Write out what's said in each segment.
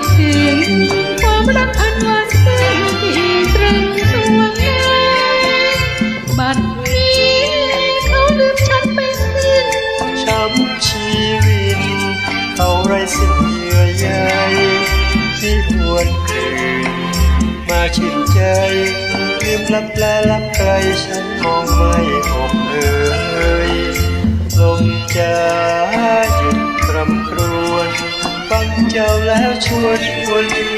บคืนความรักอันหวานซึ้งที่ตรึงดวงใจบัดนี้เขาลืมฉันไปสิ้นช้ำชีวิต เขาไร้สิ้นเยื่อใยที่หวนคืน มาชินใจลืมรับแลรับใครฉันมองไม่พบเอ่ยลมจ้า จ้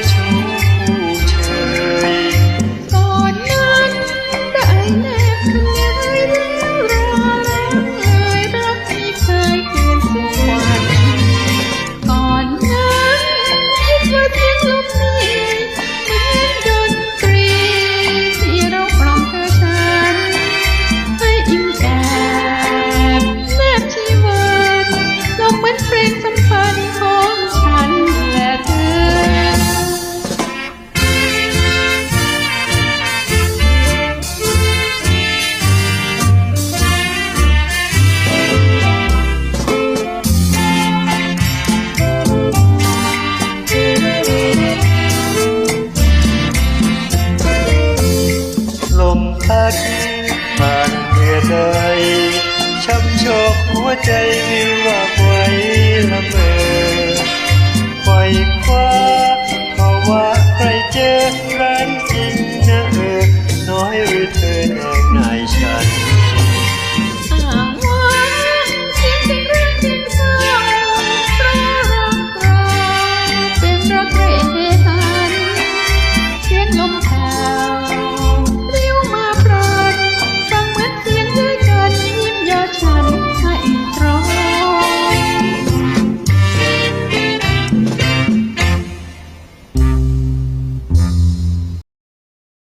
ใจช้ำชอกหัวใจวิวาไว้ละเมอไขว้คว้าเพราะว่าใครเจอร้าน